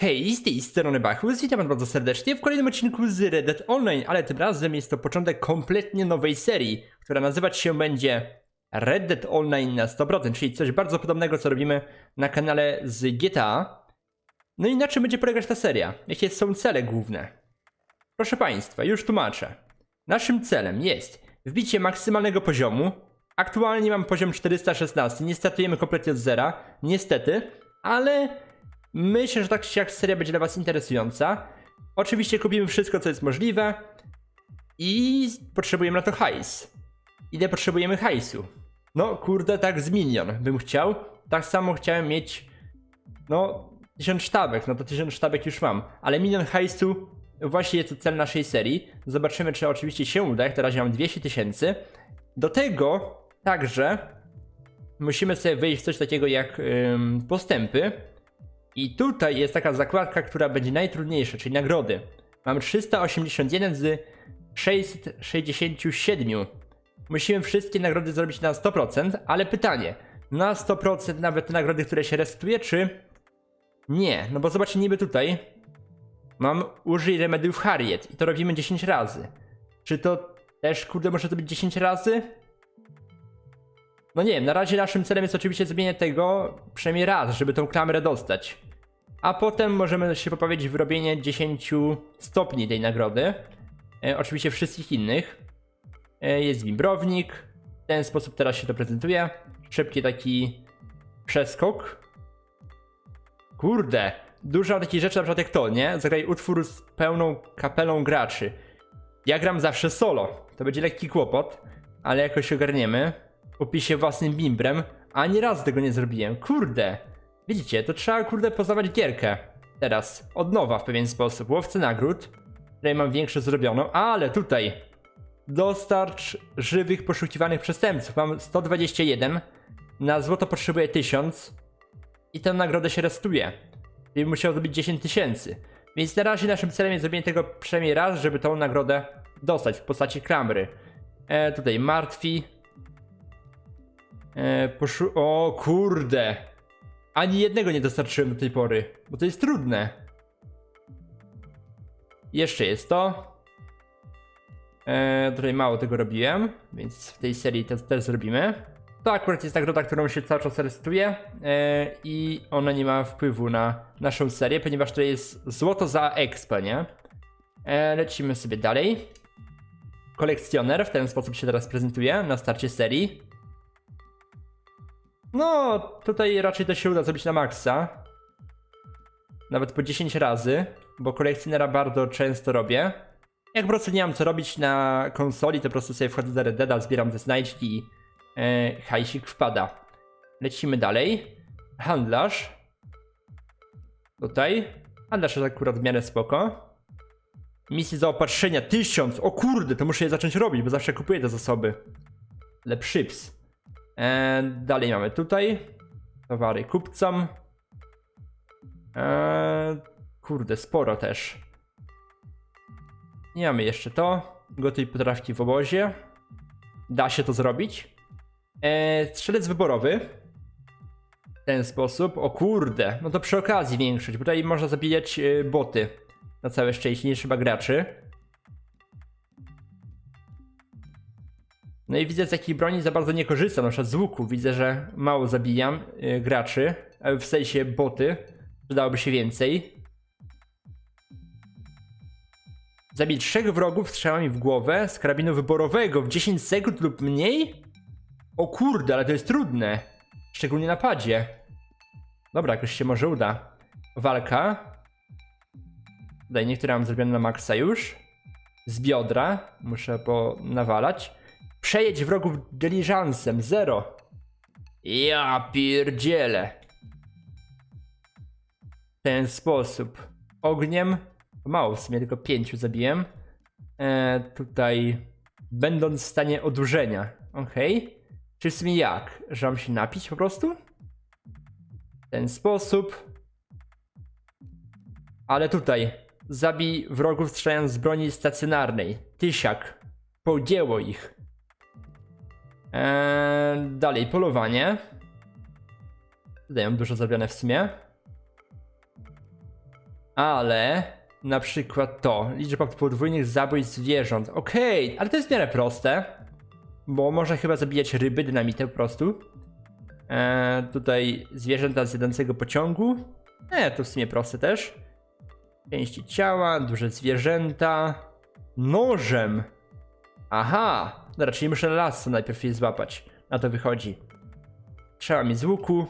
Hej, z tej strony Bachus, witam bardzo serdecznie w kolejnym odcinku z Red Dead Online, ale tym razem jest to początek kompletnie nowej serii, która nazywać się będzie Red Dead Online na 100%, czyli coś bardzo podobnego co robimy na kanale z GTA. No i na czym będzie polegać ta seria? Jakie są cele główne? Proszę Państwa, już tłumaczę. Naszym celem jest wbicie maksymalnego poziomu. Aktualnie mam poziom 416, nie startujemy kompletnie od zera, niestety, ale myślę, że tak czy jak seria będzie dla Was interesująca. Oczywiście kupimy wszystko, co jest możliwe i potrzebujemy na to hajs. Ile potrzebujemy hajsu? No kurde, tak z milion bym chciał. Tak samo chciałem mieć, no, 1000 sztabek, no to 1000 sztabek już mam, ale milion hajsu właśnie jest cel naszej serii. Zobaczymy, czy oczywiście się uda, jak razie mam 200 tysięcy. Do tego także musimy sobie wejść w coś takiego jak ym, postępy. I tutaj jest taka zakładka, która będzie najtrudniejsza, czyli nagrody. Mam 381 z 667. Musimy wszystkie nagrody zrobić na 100%, ale pytanie, na 100% nawet te nagrody, które się resetuje, czy nie? No bo zobaczcie, niby tutaj mam użyj remediów Harriet i to robimy 10 razy. Czy to też, kurde, może to być 10 razy? No nie wiem, na razie naszym celem jest oczywiście zrobienie tego przynajmniej raz, żeby tą klamerę dostać. A potem możemy się poprawić w robienie 10 stopni tej nagrody. E, oczywiście wszystkich innych. E, jest wimbrownik. W ten sposób teraz się to prezentuje. Szybki taki przeskok. Kurde, dużo takich rzeczy na przykład jak to, nie? Zagraj utwór z pełną kapelą graczy. Ja gram zawsze solo. To będzie lekki kłopot, ale jakoś ogarniemy. Upiję się własnym bimbrem, ani razu tego nie zrobiłem. Kurde. Widzicie, to trzeba kurde poznawać gierkę. Teraz, od nowa w pewien sposób. Łowcy nagród. Tutaj mam większe zrobioną, ale tutaj dostarcz żywych poszukiwanych przestępców. Mam 121. Na złoto potrzebuję 1000. I tę nagrodę się restuje. Czyli musiał to być 10 tysięcy. Więc na razie naszym celem jest zrobienie tego przynajmniej raz, żeby tą nagrodę dostać w postaci klamry. E, tutaj martwi. E, poszu... O kurde. Ani jednego nie dostarczyłem do tej pory, bo to jest trudne. Jeszcze jest to. E, tutaj mało tego robiłem, więc w tej serii też, też zrobimy. To akurat jest nagroda, którą się cały czas resetuje e, i ona nie ma wpływu na naszą serię, ponieważ to jest złoto za expo, nie? E, lecimy sobie dalej. Kolekcjoner w ten sposób się teraz prezentuje na starcie serii. No, tutaj raczej to się uda zrobić na maksa. Nawet po 10 razy, bo kolekcjonera bardzo często robię. Jak po prostu nie mam co robić na konsoli, to po prostu sobie wchodzę do Red zbieram te znajdźki i e, hajsik wpada. Lecimy dalej. Handlarz. Tutaj. Handlarz jest akurat w miarę spoko. Misje zaopatrzenia 1000. O kurde, to muszę je zacząć robić, bo zawsze kupuję te zasoby. Lepszyps. E, dalej mamy tutaj towary kupcom. E, kurde, sporo też. Nie mamy jeszcze to. Gotuj potrawki w obozie. Da się to zrobić. E, strzelec wyborowy. W ten sposób. O kurde, no to przy okazji większość. Tutaj można zabijać e, boty. Na całe szczęście, nie trzeba graczy. No i widzę z jakiej broni za bardzo nie korzystam, na przykład z łuku. Widzę, że mało zabijam y, graczy, w sensie boty. Przydałoby się więcej. Zabić trzech wrogów strzałami w głowę z karabinu wyborowego w 10 sekund lub mniej? O kurde, ale to jest trudne. Szczególnie na padzie. Dobra, jakoś się może uda. Walka. Tutaj niektóre mam zrobione na maksa już. Z biodra. Muszę po nawalać. Przejedź wrogów dyliżansem. Zero. Ja pierdzielę. W ten sposób. Ogniem. Mało w sumie, tylko pięciu zabiłem. E, tutaj. Będąc w stanie odurzenia. Okej. Czy w sumie jak? Że mam się napić po prostu? W ten sposób. Ale tutaj. Zabij wrogów strzelając z broni stacjonarnej. Tysiak. Podzięło ich. Eee, dalej, polowanie. Tutaj mam dużo zrobione w sumie. Ale na przykład to, liczba podwójnych zabójstw zwierząt. Okej, ale to jest w miarę proste. Bo można chyba zabijać ryby dynamitem po prostu. Eee, tutaj zwierzęta z jadącego pociągu. E, to w sumie proste też. Części ciała, duże zwierzęta. Nożem. Aha, dobra, czyli muszę lasso najpierw je złapać. Na to wychodzi. Trzeba mi z łuku.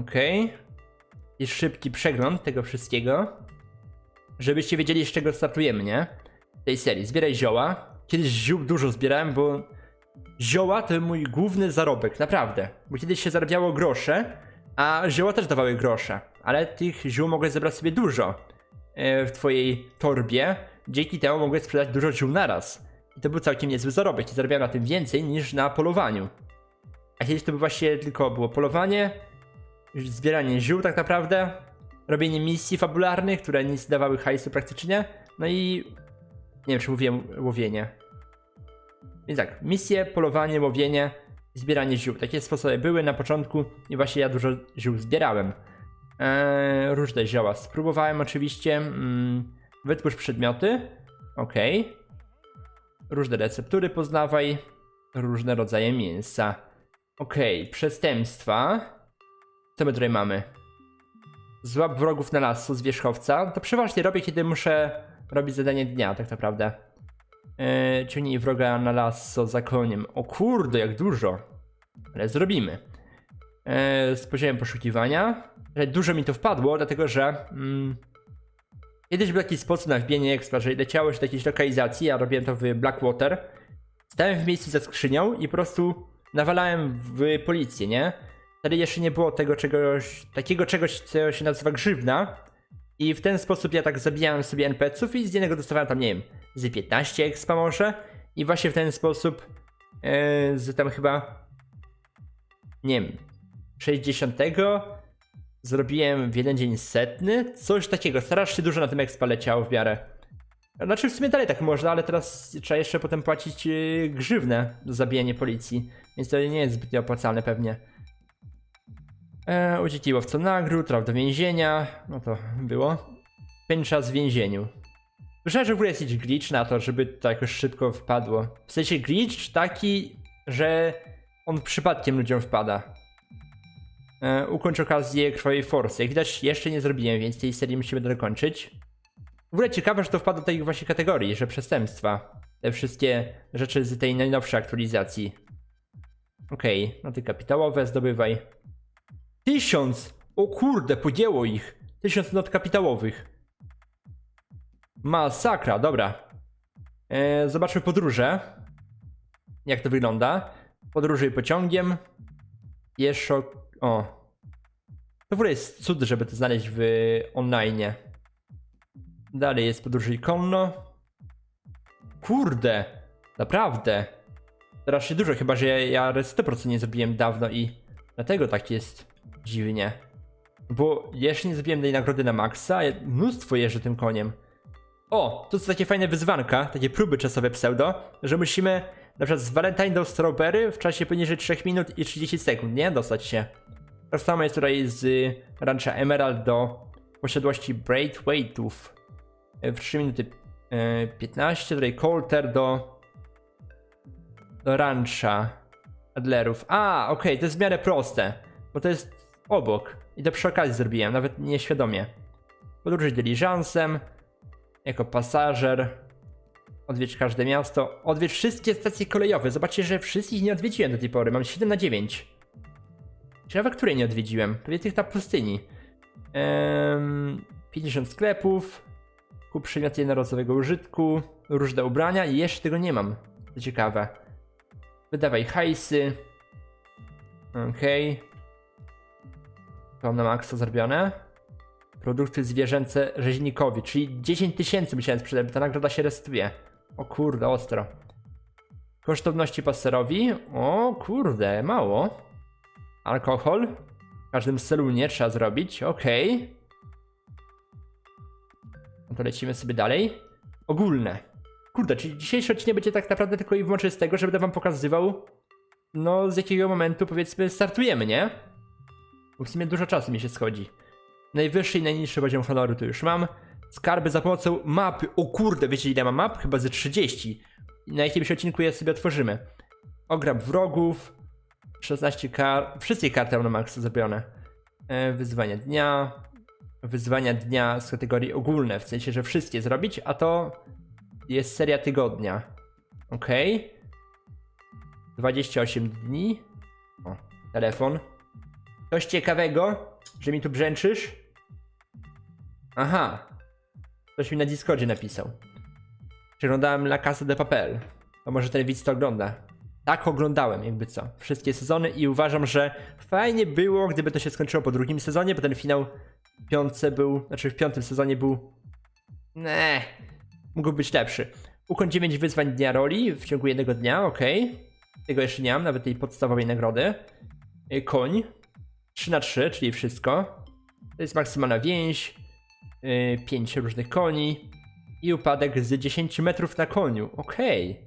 Okej. I szybki przegląd tego wszystkiego. Żebyście wiedzieli, z czego startujemy, nie? W tej serii. Zbieraj zioła. Kiedyś ziół dużo zbierałem, bo zioła to mój główny zarobek, naprawdę. Bo kiedyś się zarabiało grosze, a zioła też dawały grosze. Ale tych ziół mogłeś zebrać sobie dużo e, w twojej torbie. Dzięki temu mogłeś sprzedać dużo ziół naraz. I to był całkiem niezły zarobek i zarabiałem na tym więcej niż na polowaniu. A kiedyś to by właśnie tylko było polowanie, zbieranie ziół tak naprawdę, robienie misji fabularnych, które nic dawały hajsu praktycznie, no i nie wiem czy mówiłem łowienie. Więc tak, misje, polowanie, łowienie, zbieranie ziół. Takie sposoby były na początku i właśnie ja dużo ziół zbierałem. Eee, różne zioła spróbowałem oczywiście. Mm, wytwórz przedmioty. Ok. Różne receptury poznawaj. Różne rodzaje mięsa. Ok, przestępstwa. Co my tutaj mamy? Złap wrogów na lasu z wierzchowca. To przeważnie robię, kiedy muszę robić zadanie dnia, tak naprawdę. Yy, ciągnij wroga na lasso za koniem. O kurde, jak dużo. Ale zrobimy. Yy, z poziomem poszukiwania. Dużo mi to wpadło, dlatego że mm, kiedyś był taki sposób na wbienie expa, że leciało się do jakiejś lokalizacji, ja robiłem to w Blackwater. Stałem w miejscu za skrzynią i po prostu nawalałem w policję, nie? Wtedy jeszcze nie było tego czegoś, takiego czegoś, co się nazywa grzywna. I w ten sposób ja tak zabijałem sobie NPC-ów i z jednego dostawałem tam, nie wiem, z 15 expa może. I właśnie w ten sposób yy, z tam chyba, nie wiem, 60 zrobiłem w jeden dzień setny, coś takiego. Strasznie dużo na tym expa leciało w miarę. Znaczy w sumie dalej tak można, ale teraz trzeba jeszcze potem płacić yy, grzywnę za zabijanie policji. Więc to nie jest zbytnio opłacalne pewnie. E, uciekli łowca nagród, traf do więzienia. No to było. Spędź czas w więzieniu. Słyszałem, że w ogóle jest jakiś glitch na to, żeby to jakoś szybko wpadło. W sensie glitch taki, że on przypadkiem ludziom wpada. E, ukończ okazję krwawej forsy. Jak widać jeszcze nie zrobiłem, więc tej serii musimy dokończyć. W ogóle ciekawe, że to wpadło do tej właśnie kategorii, że przestępstwa. Te wszystkie rzeczy z tej najnowszej aktualizacji. Okej, okay, noty kapitałowe zdobywaj. Tysiąc! O kurde, podjęło ich. Tysiąc not kapitałowych. Masakra, dobra. E, zobaczmy podróże. Jak to wygląda. Podróżuj pociągiem. Jeszcze. O. To w ogóle jest cud, żeby to znaleźć w online. Dalej jest podróżuj konno. Kurde. Naprawdę. Teraz się dużo, chyba że ja, ja 100% nie zrobiłem dawno i dlatego tak jest dziwnie. Bo jeszcze nie zrobiłem tej nagrody na maksa, a mnóstwo jeżdżę tym koniem. O, to są takie fajne wyzwanka, takie próby czasowe pseudo, że musimy na przykład z Valentine do Strawberry w czasie poniżej 3 minut i 30 sekund, nie? Dostać się. Tak samo jest tutaj z rancha Emerald do posiadłości Braithwaite'ów w 3 minuty 15, tutaj Coulter do do rancha Adlerów. A, okej, okay, to jest w miarę proste, bo to jest obok. I to przy okazji zrobiłem, nawet nieświadomie. Podróż dyliżansem, jako pasażer. Odwiedź każde miasto. Odwiedź wszystkie stacje kolejowe. Zobaczcie, że wszystkich nie odwiedziłem do tej pory. Mam 7 na 9. Ciekawe, której nie odwiedziłem. Pewnie tych na pustyni. Ehm, 50 sklepów. Kup przedmioty jednorazowego użytku. Różne ubrania i jeszcze tego nie mam. To ciekawe. Wydawaj hajsy. Okej. Okay. Mam na maksa zrobione. Produkty zwierzęce rzeźnikowi, czyli 10 tysięcy musiałem sprzedać, bo ta nagroda się restuje. O kurde, ostro. Kosztowności paserowi. O kurde, mało. Alkohol. W każdym salonie trzeba zrobić, okej. Okay. No to lecimy sobie dalej. Ogólne. Kurde, czyli dzisiejszy odcinek będzie tak naprawdę tylko i wyłącznie z tego, że będę wam pokazywał, no z jakiego momentu powiedzmy startujemy, nie? Bo w sumie dużo czasu mi się schodzi. Najwyższy i najniższy poziom honoru tu już mam. Skarby za pomocą mapy. O kurde, wiecie ile mam map? Chyba ze 30. Na jakimś odcinku je sobie otworzymy. Ograb wrogów. 16 kart. Wszystkie karty mam na zrobione. E, wyzwania dnia. Wyzwania dnia z kategorii ogólne, w sensie, że wszystkie zrobić, a to jest seria tygodnia. Ok. 28 dni. O, telefon. Coś ciekawego, że mi tu brzęczysz? Aha. Ktoś mi na Discordzie napisał. Przeglądałem La Casa de Papel. To może ten widz to ogląda. Tak oglądałem, jakby co. Wszystkie sezony i uważam, że fajnie było, gdyby to się skończyło po drugim sezonie, bo ten finał w piątce był, znaczy w piątym sezonie był... Nee, mógł być lepszy. Ukończ 9 wyzwań dnia roli w ciągu jednego dnia, ok. Tego jeszcze nie mam, nawet tej podstawowej nagrody. Y, Koń. 3 na 3 czyli wszystko. To jest maksymalna więź. 5 różnych koni. I upadek z 10 metrów na koniu. Okej.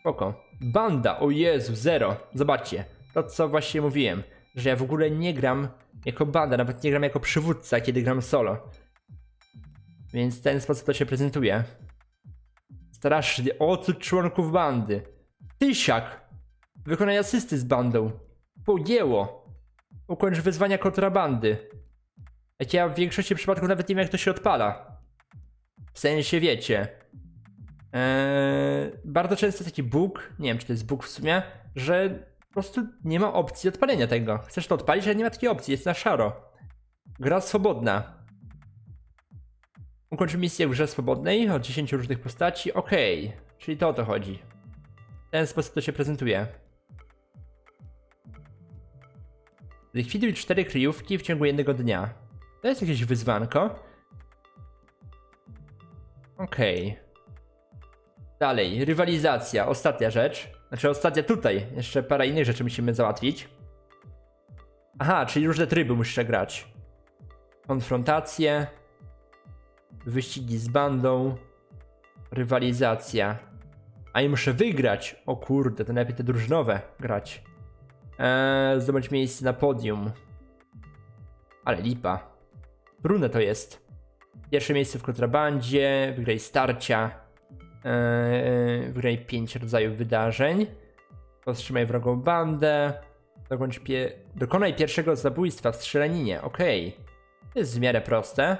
Spoko. Banda, o Jezu, zero. Zobaczcie. To co właśnie mówiłem. Że ja w ogóle nie gram jako banda, nawet nie gram jako przywódca, kiedy gram solo. Więc ten sposób to się prezentuje. Strasznie. Odsud członków bandy. Tysiak. Wykonaj asysty z bandą. Pogięło. Ukończ wyzwania kontrabandy. Jak ja w większości przypadków nawet nie wiem jak to się odpala. W sensie wiecie. Eee, bardzo często taki bug, nie wiem czy to jest bug w sumie, że po prostu nie ma opcji odpalenia tego. Chcesz to odpalić, ale nie ma takiej opcji, jest na szaro. Gra swobodna. Ukończ misję w grze swobodnej od 10 różnych postaci. Okej, czyli to o to chodzi. W ten sposób to się prezentuje. Likwiduj cztery kryjówki w ciągu jednego dnia. To jest jakieś wyzwanko. Okej. Dalej, rywalizacja, ostatnia rzecz. Znaczy ostatnia tutaj, jeszcze parę innych rzeczy musimy załatwić. Aha, czyli różne tryby muszę grać. Konfrontacje. Wyścigi z bandą. Rywalizacja. A i muszę wygrać. O kurde, to najlepiej te drużynowe grać. Eee, zdobądź miejsce na podium. Ale lipa. Trudne to jest. Pierwsze miejsce w kontrabandzie, wygraj starcia, wygraj 5 rodzajów wydarzeń, powstrzymaj wrogą bandę, pie dokonaj pierwszego zabójstwa w strzelaninie, okej. To jest w miarę proste.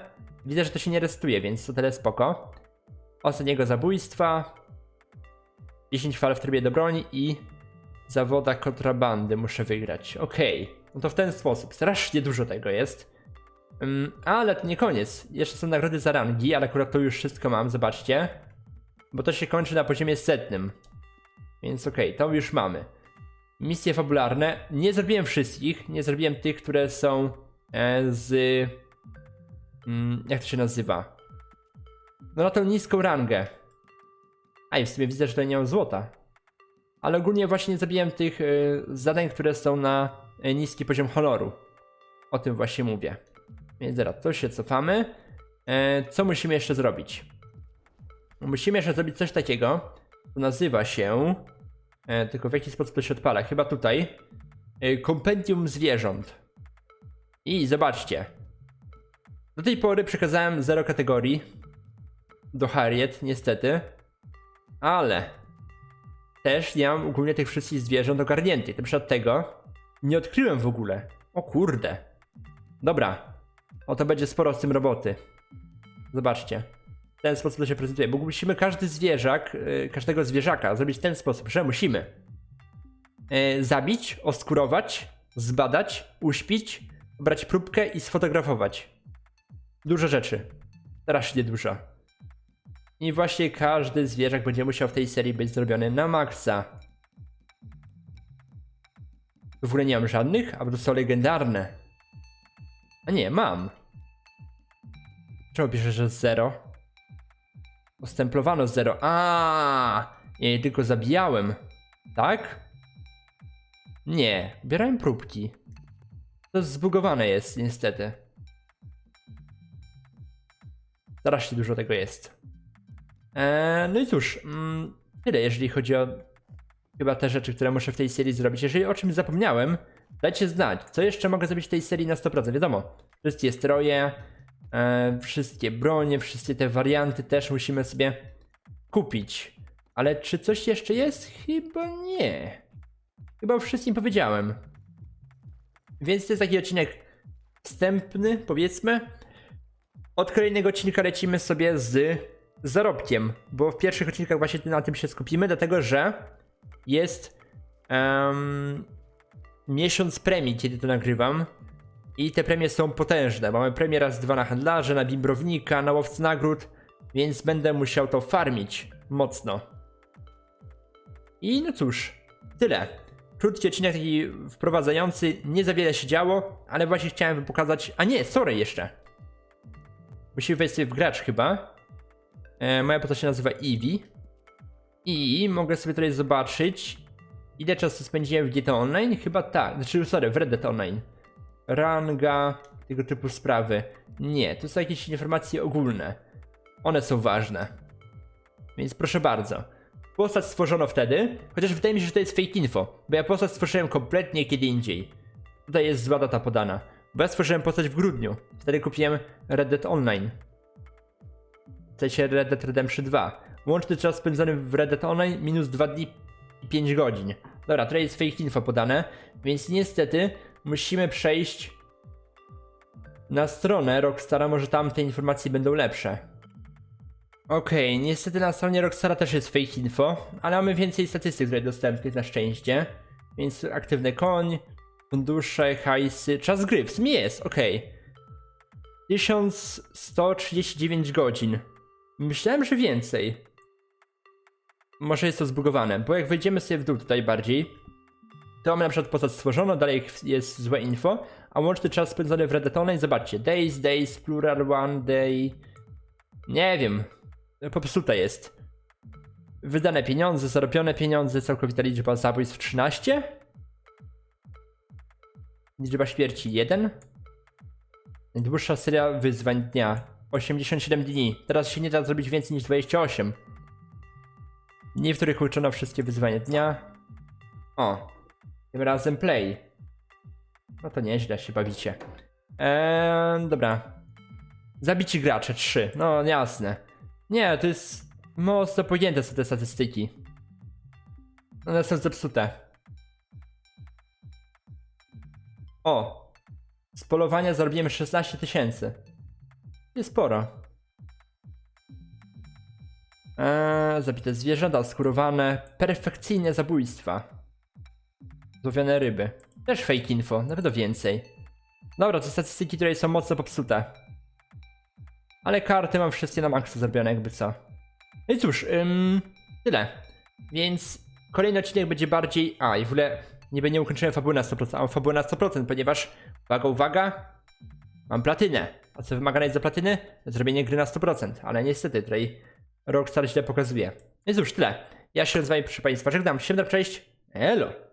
Widzę, że to się nie restuje, więc to tyle spoko. Ostatniego zabójstwa, 10 fal w trybie do broni i zawoda kontrabandy muszę wygrać. Okej, no to w ten sposób. Strasznie dużo tego jest. Ym, ale to nie koniec. Jeszcze są nagrody za rangi, ale akurat to już wszystko mam, zobaczcie. Bo to się kończy na poziomie setnym. Więc okej, to już mamy. Misje fabularne. Nie zrobiłem wszystkich. Nie zrobiłem tych, które są e, z. Mm, jak to się nazywa? No na tą niską rangę. A i w sumie widzę, że tutaj nie mam złota. Ale ogólnie właśnie nie zrobiłem tych y, zadań, które są na y, niski poziom honoru. O tym właśnie mówię. Więc zaraz, to się cofamy. E, co musimy jeszcze zrobić? Musimy jeszcze zrobić coś takiego. To nazywa się. E, tylko w jaki sposób to się odpala? Chyba tutaj. E, kompendium zwierząt. I zobaczcie. Do tej pory przekazałem 0 kategorii. Do Harriet, niestety. Ale też nie mam ogólnie tych wszystkich zwierząt ogarniętych. Na przykład tego nie odkryłem w ogóle. O kurde. Dobra. O to będzie sporo z tym roboty. Zobaczcie. Ten sposób to się prezentuje. Bo musimy każdy zwierzak, yy, każdego zwierzaka zrobić w ten sposób, że musimy yy, zabić, oskurować, zbadać, uśpić, brać próbkę i sfotografować. Dużo rzeczy. Strasznie dużo. I właśnie każdy zwierzak będzie musiał w tej serii być zrobiony na maksa. W ogóle nie mam żadnych, a to są legendarne. A nie, mam. Czemu pisze, że zero? Ostemplowano zero. A, ja je tylko zabijałem. Tak? Nie, bierałem próbki. To zbugowane jest, niestety. Strasznie dużo tego jest. Eee, no i cóż, mm, tyle jeżeli chodzi o chyba te rzeczy, które muszę w tej serii zrobić. Jeżeli o czymś zapomniałem, Dajcie znać, co jeszcze mogę zrobić w tej serii na 100%. Wiadomo, wszystkie stroje, wszystkie bronie, wszystkie te warianty też musimy sobie kupić. Ale czy coś jeszcze jest? Chyba nie. Chyba o wszystkim powiedziałem. Więc to jest taki odcinek wstępny, powiedzmy. Od kolejnego odcinka lecimy sobie z zarobkiem, bo w pierwszych odcinkach właśnie na tym się skupimy, dlatego że jest em, miesiąc premii, kiedy to nagrywam. I te premie są potężne. Mamy premię raz dwa na handlarze, na bimbrownika, na łowcy nagród, więc będę musiał to farmić mocno. I no cóż, tyle. Krótki odcinek taki wprowadzający, nie za wiele się działo, ale właśnie chciałem wam pokazać. A nie, sorry jeszcze. Musimy wejść sobie w gracz chyba. E, moja postać się nazywa Eevee. I mogę sobie tutaj zobaczyć, ile czasu spędziłem w GTA Online. Chyba tak, znaczy sorry, w Red Dead Online. Ranga, tego typu sprawy. Nie, to są jakieś informacje ogólne. One są ważne. Więc proszę bardzo. Postać stworzono wtedy, chociaż wydaje mi się, że to jest fake info, bo ja postać stworzyłem kompletnie kiedy indziej. Tutaj jest zła data podana. Bo ja stworzyłem postać w grudniu. Wtedy kupiłem Red Dead Online. W sensie Red Dead Redemption 2. Łączny czas spędzony w Red Dead Online minus 2 dni i 5 godzin. Dobra, tutaj jest fake info podane, więc niestety musimy przejść na stronę Rockstara, może tam te informacje będą lepsze. Okej, niestety na stronie Rockstara też jest fake info, ale mamy więcej statystyk tutaj dostępnych na szczęście. Więc aktywny koń, fundusze, hajsy, czas gry, w sumie jest, okej. 1139 godzin. Myślałem, że więcej. Może jest to zbugowane, bo jak wejdziemy sobie w dół tutaj bardziej, to mamy na przykład postać stworzoną, dalej jest złe info, a łączny czas spędzony w Red Dead Online, zobaczcie, days, days, plural, one day, nie wiem, popsute jest. Wydane pieniądze, zarobione pieniądze, całkowita liczba zabójstw 13. Liczba śmierci 1. Najdłuższa seria wyzwań dnia 87 dni. Teraz się nie da zrobić więcej niż 28. Dni, w których uczono wszystkie wyzwania dnia. O, tym razem play. No to nieźle się bawicie. Eee, dobra. Zabici gracze 3. No jasne. Nie, to jest mocno pojęte są te statystyki. One są zepsute. O! Z polowania zarobiłem 16 tysięcy. Jest sporo. Eee, zabite zwierzęta, skórowane, perfekcyjne zabójstwa. Złowione ryby. Też fake info, nawet o więcej. Dobra, to statystyki, które są mocno popsute. Ale karty mam wszystkie na maksa zrobione, jakby co. No i cóż, ym, tyle. Więc kolejny odcinek będzie bardziej. A, i w ogóle nie, nie ukończyłem fabuły na 100%, a mam fabułę na 100%, ponieważ, uwaga, uwaga, mam platynę. A co wymagane jest za platyny? Zrobienie gry na 100%, ale niestety tutaj Rockstar źle pokazuje. No i cóż, tyle. Ja się z wami, proszę państwa, żegnam. Siemna, cześć. Elo.